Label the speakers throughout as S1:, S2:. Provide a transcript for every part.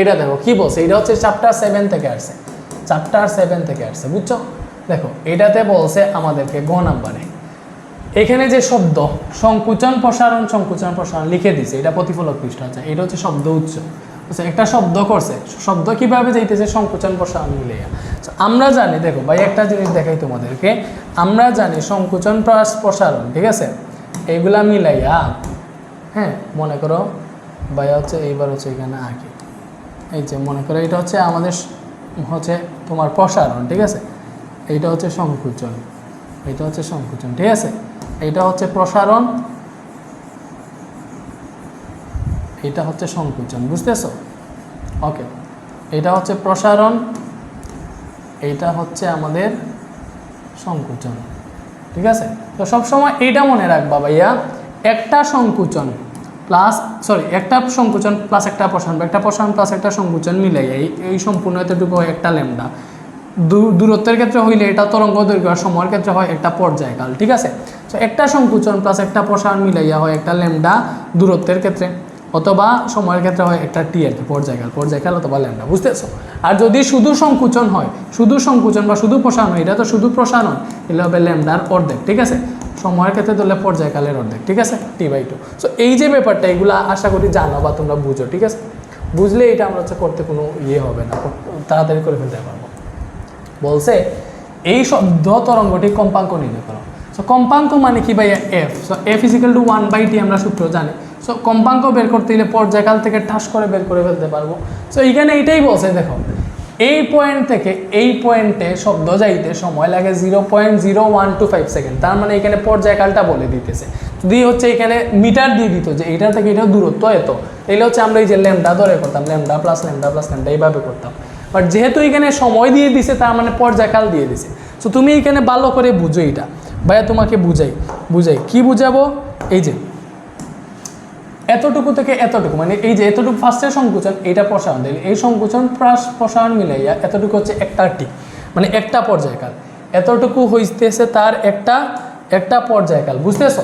S1: এটা দেখো কি বলছে? এটা হচ্ছে চ্যাপ্টার সেভেন থেকে আসছে। চ্যাপ্টার সেভেন থেকে আসছে বুঝছ? দেখো এটাতে বলছে আমাদেরকে গ নাম্বারে। এখানে যে শব্দ সংকুচন প্রসারণ সংকুচন প্রসারণ লিখে দিছে এটা প্রতিফলক পৃষ্ঠ আছে এটা হচ্ছে শব্দ উচ্চ বুঝছ? একটা শব্দ করছে শব্দ কীভাবে যাইতেছে? সংকুচন প্রসারণ So, আমরা জানি দেখো ভাই একটা জিনিস দেখাই তোমাদেরকে। আমরা জানি সংকুচন প্রসারণ ঠিক আছে? এইগুলা মিলাইয়া হ্যাঁ মনে করো ভাই হচ্ছে এইবার হচ্ছে এখানে আঁকি। এই যে মনে করো এটা হচ্ছে আমাদের হচ্ছে তোমার প্রসারণ, ঠিক আছে? এইটা হচ্ছে সংকুচন এটা হচ্ছে সংকুচন, ঠিক আছে? এইটা হচ্ছে প্রসারণ এটা হচ্ছে সংকুচন, বুঝতেছো? ওকে এটা হচ্ছে প্রসারণ, এইটা হচ্ছে আমাদের সংকুচন, ঠিক আছে? তো সবসময় এইটা মনে রাখবা ভাইয়া, একটা সংকুচন। প্লাস সরি একটা সংকুচন প্লাস একটা প্রসারণ একটা প্রসারণ প্লাস একটা সংকুচন মিলাই, এই এই সম্পূর্ণ এতটুকু হয় একটা ল্যামডা। দূরত্বের ক্ষেত্রে হইলে এটা তরঙ্গ দৈর্ঘ্য আর সময়ের ক্ষেত্রে হয় একটা পর্যায়কাল, ঠিক আছে? তো একটা সংকুচন প্লাস একটা প্রসারণ মিলাইয়া হয় একটা ল্যামডা দূরত্বের ক্ষেত্রে, অথবা সময়ের ক্ষেত্রে হয় একটা টি আর কি, পর্যায়কাল পর্যায়কাল অথবা ল্যামডা, বুঝতেছো? আর যদি শুধু সংকুচন হয়, শুধু সংকুচন বা শুধু প্রসারণ হয়, এটা তো শুধু প্রসারণ এলে হবে ল্যামডার অর্ধেক, ঠিক আছে? সময়ের ক্ষেত্রে ধরলে পর্যায়কালের অর্ধেক, ঠিক আছে? টি বাই টু সো এই যে ব্যাপারটা, এগুলো আশা করি জানো বা তোমরা বুঝো, ঠিক আছে? বুঝলে এটা আমরা হচ্ছে করতে কোনো ইয়ে হবে না তাড়াতাড়ি করে ফেলতে পারব। বলছে, এই শব্দ তরঙ্গটি কম্পাঙ্ক নির্ণয় করো। সো কম্পাঙ্ক মানে কি ভাই F so F equal to one by T আমরা সূত্র জানি। সো কম্পাঙ্ক বের করতে গেলে পর্যায়কাল থেকে ঠাস করে বের করে ফেলতে পারব। সো এখানে এটাই বলছে, দেখো। এই পয়েন্ট থেকে এই পয়েন্টে শব্দ যাইতে সময় লাগে zero point zero one two five second তার মানে এখানে পর্যায়কালটা বলে দিতেছে। যদি হচ্ছে এখানে মিটার দিয়ে দিত যে এটা থেকে এটা দূরত্ব এত তাহলে হচ্ছে আমরা এই যে ল্যামডা ধরে করতাম lambda plus lambda plus lambda এইভাবে করতাম। বাট যেহেতু এখানে সময় দিয়ে দিছে, তার মানে পর্যায়কাল দিয়ে দিছে। সো তুমি এখানে ভালো করে বুঝো এটা ভাইয়া তোমাকে বুঝাই বুঝাই। কি বুঝাবো? এই যে এতটুকু থেকে এতটুকু মানে এই যে এতটুকু ফার্স্টের সংকুচন, এইটা প্রসারণ দিলে এই সংকুচন প্লাস প্রসারণ মিলাইয়া এতটুকু হচ্ছে একটা টি মানে একটা পর্যায়কাল। এতটুকু হইতেছে তার একটা একটা পর্যায়কাল, বুঝতেছো?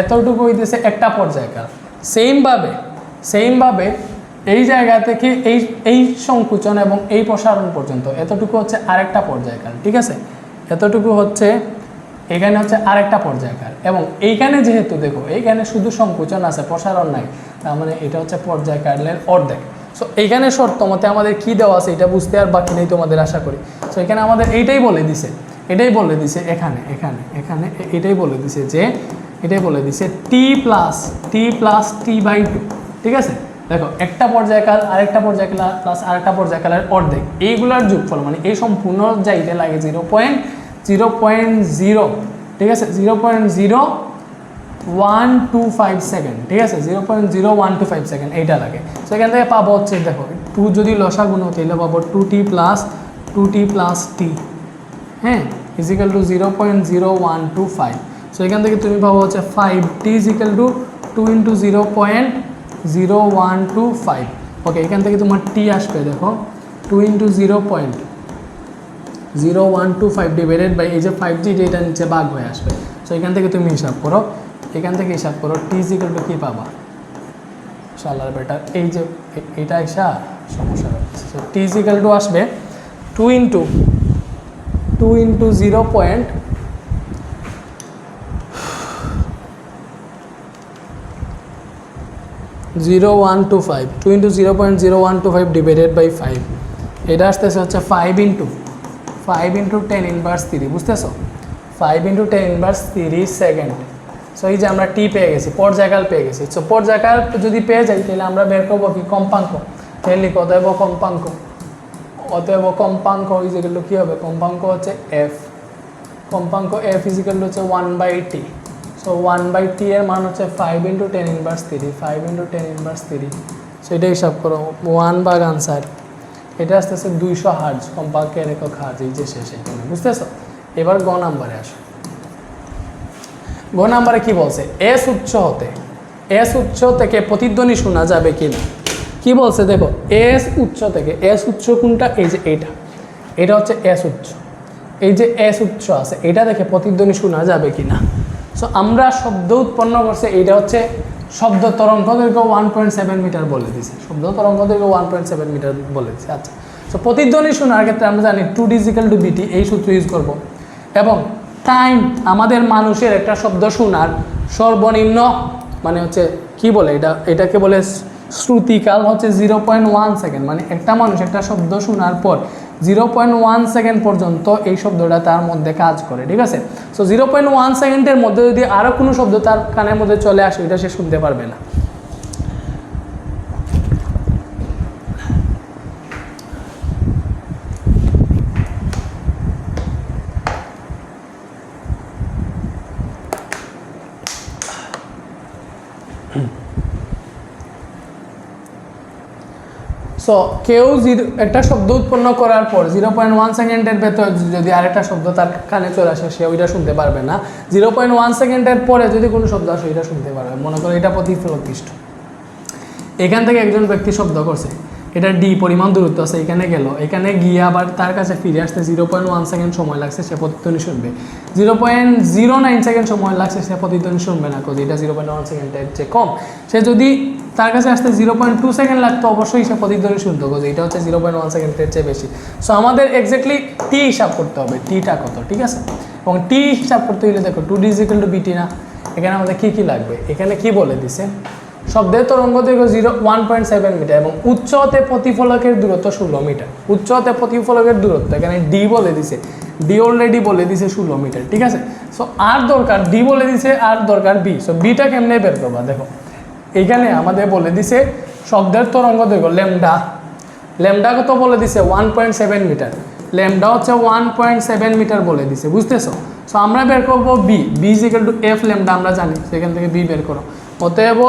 S1: এতটুকু হইতেছে একটা পর্যায়কাল। সেমভাবে সেমভাবে এই জায়গা থেকে এই এই সংকুচন এবং এই প্রসারণ পর্যন্ত এতটুকু হচ্ছে আরেকটা পর্যায়কাল, ঠিক আছে? এতটুকু হচ্ছে এখানে হচ্ছে আরেকটা পর্যায়কার। এবং এইখানে যেহেতু দেখো, এইখানে শুধু সংকুচন আছে, প্রসারণ নাই। তার মানে এটা হচ্ছে পর্যায়কালের অর্ধেক। সো এইখানে শর্ত মতে আমাদের কি দেওয়া আছে এটা বুঝতে আর বাকি নেই তোমাদের আশা করি। সো এখানে আমাদের এইটাই বলে দিছে, এটাই বলে দিছে এখানে এখানে এখানে এটাই বলে দিছে যে, এটাই বলে দিছে T plus T plus T by two ঠিক আছে? দেখো, একটা পর্যায়কাল, আরেকটা পর্যায়কাল প্লাস আরেকটা পর্যায়কালের অর্ধেক। এইগুলোর যোগফল মানে এই সম্পূর্ণ যাইতে লাগে zero point zero point zero ঠিক আছে? Zero point zero one two five second ঠিক আছে? Zero point zero one two five second এইটা লাগে। তো এখান থেকে পাবো হচ্ছে, দেখো টু যদি লসা গুণ তাহলে পাবো two T plus two T plus T হ্যাঁ? Equal to zero point zero one two five so এখান থেকে তুমি পাবো হচ্ছে five T equal to two into zero point zero one two five okay এখান থেকে তোমার টি আসবে, দেখো two into zero point zero one two five divided by এই যে ফাইভ জি এটা নিচে বাঘ হয়ে আসবে। সো এখান থেকে তুমি হিসাব করো। এখান থেকে হিসাব করো টি ইজিক্যাল টু কী পাবা? শালার বেটার এই যে এটা এসা সমস্যা হচ্ছে টি ইজিক্যাল টু আসবে two into two into zero point zero one two five two into zero point zero one two five divided by five এটা আসতেছে হচ্ছে five into five into ten inverse three বুঝতেছো? Five into ten inverse three second so এই যে আমরা টি পেয়ে গেছি, পর্যায়কাল পেয়ে গেছি। সো পর্যায়কাল যদি পেয়ে যাই, তাহলে আমরা বের করব কি? কম্পাঙ্ক। তাহলে লিখো অতএব কম্পাঙ্ক। অতএব কম্পাঙ্ক ইজিক্যাল কী হবে? কম্পাঙ্ক হচ্ছে এফ কম্পাঙ্ক এফ ইজিক্যাল হচ্ছে one by T so one by T এর মান হচ্ছে five into ten inverse three five into ten inverse three সেটা হিসাব করো ওয়ান বাগ আনসার এটা আসতেছে দুইশো হার্জ কম্পাঙ্কের একক হার্জ এই যে শেষ বুঝতেছো? এবার গ নাম্বারে আসো। গ নাম্বারে কি বলছে? এস উচ্চ হতে। এস উচ্চ থেকে প্রতিধ্বনি শোনা যাবে কি না কি বলছে? দেখো এস উচ্চ থেকে এস উচ্চ কোনটা? এই যে এটা। এটা হচ্ছে এস উচ্চ। এই যে এস উচ্চ আছে, এটা দেখে প্রতিধ্বনি শোনা যাবে কি না সো আমরা শব্দ উৎপন্ন করছে এটা হচ্ছে শব্দ তরঙ্গ দৈর্ঘ্য ওয়ান পয়েন্ট সেভেন মিটার বলে দিছে। শব্দ তরঙ্গ দৈর্ঘ্য ওয়ান পয়েন্ট সেভেন মিটার বলে দিছে। আচ্ছা। তো প্রতিধ্বনি শোনার ক্ষেত্রে আমরা জানি টু ডিজিক্যাল টু বিটি এই সূত্র ইউজ করব। এবং টাইম আমাদের মানুষের একটা শব্দ শোনার সর্বনিম্ন মানে হচ্ছে কি বলে এটা? এটাকে বলে শ্রুতিকাল হচ্ছে জিরো পয়েন্ট ওয়ান সেকেন্ড মানে একটা মানুষ একটা শব্দ শোনার পর জিরো পয়েন্ট ওয়ান সেকেন্ড পর্যন্ত এই শব্দটা তার মধ্যে কাজ করে, ঠিক আছে? সো জিরো পয়েন্ট ওয়ান সেকেন্ডের মধ্যে যদি আরও কোনো শব্দ তার কানের মধ্যে চলে আসে, এটা সে শুনতে পারবে না। সো কেউ একটা শব্দ উৎপন্ন করার পর জিরো পয়েন্ট ওয়ান সেকেন্ডের ভেতর যদি আরেকটা শব্দ তার কানে চলে আসে, সে ওইটা শুনতে পারবে না। জিরো পয়েন্ট ওয়ান সেকেন্ডের পরে যদি কোনো শব্দ আসে, ওইটা শুনতে পারবে। মনে করো এটা প্রতিফলতিষ্ঠ এখান থেকে একজন ব্যক্তি শব্দ করছে। এটা ডি পরিমাণ দূরত্ব আছে, এখানে গেল। এখানে গিয়ে আবার তার কাছে ফিরে আসতে জিরো পয়েন্ট ওয়ান সেকেন্ড সময় লাগছে, সে প্রতিধ্বনি শুনবে। Zero point zero nine second সময় লাগছে, সে প্রতিধ্বনি শুনবে না কোথায় এটা জিরো পয়েন্ট ওয়ান সেকেন্ডের চেয়ে কম। সে যদি তার কাছে আসতে জিরো পয়েন্ট টু সেকেন্ড লাগতো, অবশ্যই সে প্রতিধ্বনি শুনতো যে এটা হচ্ছে জিরো পয়েন্ট ওয়ান সেকেন্ডের চেয়ে বেশি। সো আমাদের এক্স্যাক্টলি টি হিসাব করতে হবে টিটা কত, ঠিক আছে? এবং টি হিসাব করতে গেলে দেখো টু ডিজিক্যাল টু বিটি না, এখানে আমাদের কী কী লাগবে? এখানে কি বলে দিছে? শব্দের তরঙ্গ দৈর্ঘ্য zero one point seven metre এবং উচ্চতে প্রতিফলকের দূরত্ব ষোলো মিটার। উচ্চতে প্রতিফলকের দূরত্ব, এখানে ডি বলে দিছে ডি অলরেডি বলে দিছে ষোলো মিটার, ঠিক আছে? সো আর দরকার ডি বলে দিছে আর দরকার বি সো বিটা কেমনে বের করবা? দেখো এইখানে আমাদের বলে দিছে শব্দের তরঙ্গ দৈর্ঘ্য, ল্যামডা। ল্যামডা কত বলে দিছে one point seven metre. Lambda হচ্ছে ওয়ান পয়েন্ট সেভেন মিটার বলে দিছে, বুঝতেছো? সো আমরা বের করব V V equal to F lambda, আমরা জানি। সেখান থেকে বি বের করো। অতএব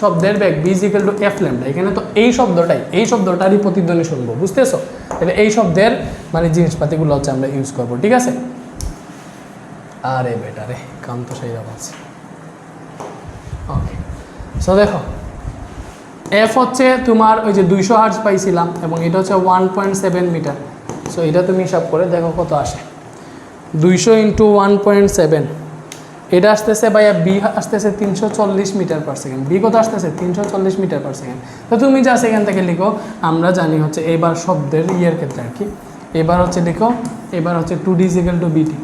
S1: শব্দের bag V equal to F lambda. এখানে তো এই শব্দটাই, এই শব্দটারই প্রতিধ্বনি শুনব, বুঝতেছো? তাহলে এই শব্দের মানে জিনিসপাতিগুলো হচ্ছে আমরা ইউজ করব, ঠিক আছে? আরে বেটা রে কাম তো সেই রকম আছে ওকে সো দেখো এফ হচ্ছে তোমার ওই যে দুইশো হার্স পাইছিলাম এবং এটা হচ্ছে one point seven metre so এটা তুমি হিসাব করে দেখো কত আসে। দুইশো ইন্টু ওয়ান পয়েন্ট সেভেন এটা আসতেছে ভাইয়া বি আসতেছে তিনশো চল্লিশ মিটার পার সেকেন্ড বি কত আসতেছে? তিনশো চল্লিশ মিটার পার সেকেন্ড তো তুমি যা সেখান থেকে লিখো, আমরা জানি হচ্ছে এবার শব্দের ইয়ের ক্ষেত্রে আর কি। এবার হচ্ছে লিখো, এবার হচ্ছে টু ডি জিক্যাল টু বিটি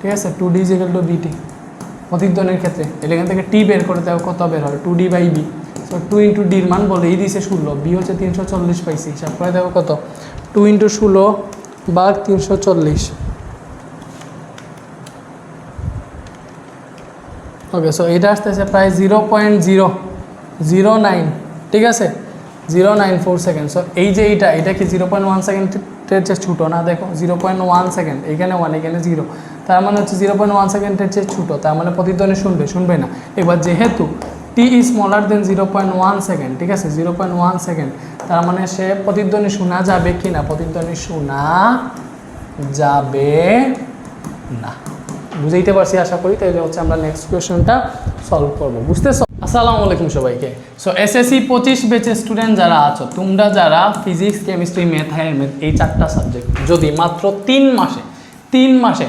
S1: ঠিক আছে? টু ডি জিক্যাল টু বিটি প্রতিধ্বনির ক্ষেত্রে। এর এখান থেকে টি বের করে দেওয়া কত বের হয় two D by V so two into ডির মান বলে এই দিছে ষোলো বি হচ্ছে তিনশো চল্লিশ পাইছি হিসাব করে দেবো কত? টু ইন্টু ষোলো বা তিনশো চল্লিশ। ওকে সো এটা আসতেছে প্রায় zero point zero zero nine ঠিক আছে? Zero nine four second so এই যে এইটা, এটা কি জিরো পয়েন্ট ওয়ান সেকেন্ডের চেয়ে ছোটো? না, দেখো জিরো পয়েন্ট ওয়ান সেকেন্ড এখানে ওয়ান এখানে জিরো তার মানে হচ্ছে জিরো পয়েন্ট ওয়ান সেকেন্ডের চেয়ে ছোটো, তার মানে প্রতিধ্বনি শুনবে শুনবে না। এবার যেহেতু T smaller than zero point one second ঠিক আছে? জিরো পয়েন্ট ওয়ান সেকেন্ড তার মানে সে প্রতিধ্বনি শোনা যাবে কি না? প্রতিধ্বনি শোনা যাবে না। বুঝাইতে পারছি আশা করি, তাহলে হচ্ছে আমরা নেক্সট কোয়েশনটা সলভ করব। বুঝতেছো? আসসালামু আলাইকুম সবাইকে। সো এসএসসি পঁচিশ বেচের স্টুডেন্ট যারা আছো, তোমরা যারা ফিজিক্স কেমিস্ট্রি ম্যাথ এই চারটা সাবজেক্ট যদি মাত্র তিন মাসে তিন মাসে